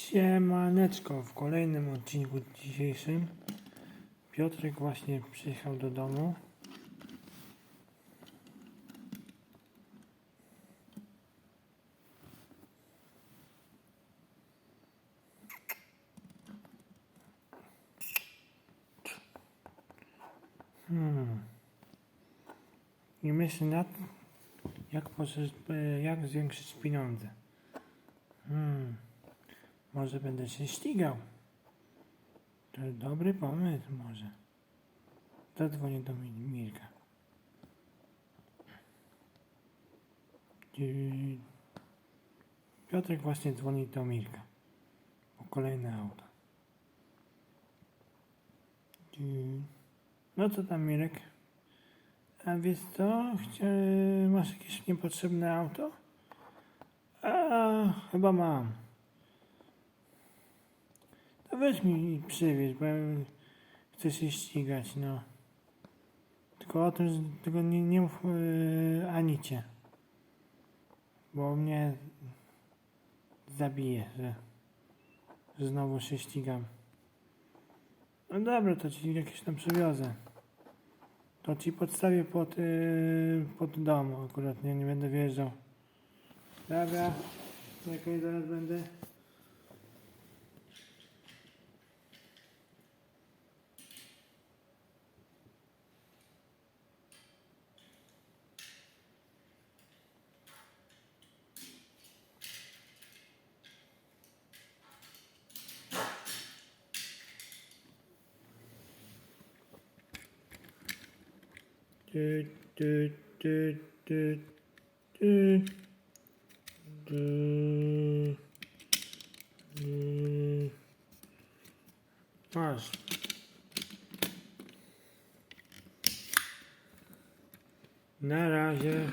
Siemaneczko, w kolejnym odcinku dzisiejszym Piotrek właśnie przyjechał do domu. Hmm. I myślę nad jak, poszerz- jak zwiększyć pieniądze. Hmm. Może będę się ścigał. To dobry pomysł może. Zadzwonię do Mi- Mirka. Piotrek właśnie dzwoni do Mirka. Po kolejne auto. No co tam Mirek? A wiesz co? Chcia... Masz jakieś niepotrzebne auto? A, chyba mam. Weź mi i przywieź, bo ja chcę się ścigać, no. Tylko o tym, tego nie, nie mów yy, Anicie. Bo mnie zabije, że, że znowu się ścigam. No dobra, to ci jakieś tam przywiozę. To ci podstawię pod, yy, pod dom akurat, nie, nie będę wjeżdżał. Dobra, czekaj, zaraz będę. Du, du, du, du, du, du. Masz. Na razie.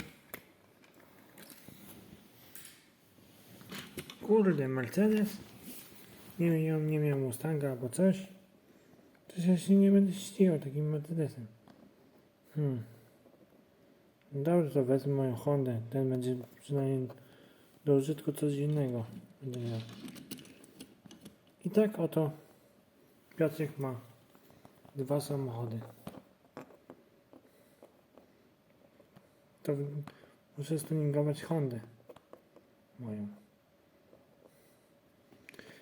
Kurde, Mercedes. Nie miał, nie miał Mustanga albo coś. To ja się nie będę ścigał takim Mercedesem. Hmm. No Dobrze, to wezmę moją Hondę. Ten będzie przynajmniej do użytku miał. I tak oto Piotrek ma dwa samochody. To muszę stuningować Hondę moją.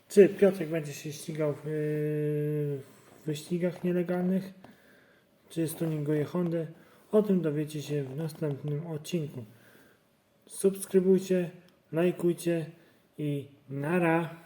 Czy Piotrek będzie się ścigał w, yy, w wyścigach nielegalnych? Czy stuninguje Hondę. O tym dowiecie się w następnym odcinku. Subskrybujcie, lajkujcie i nara!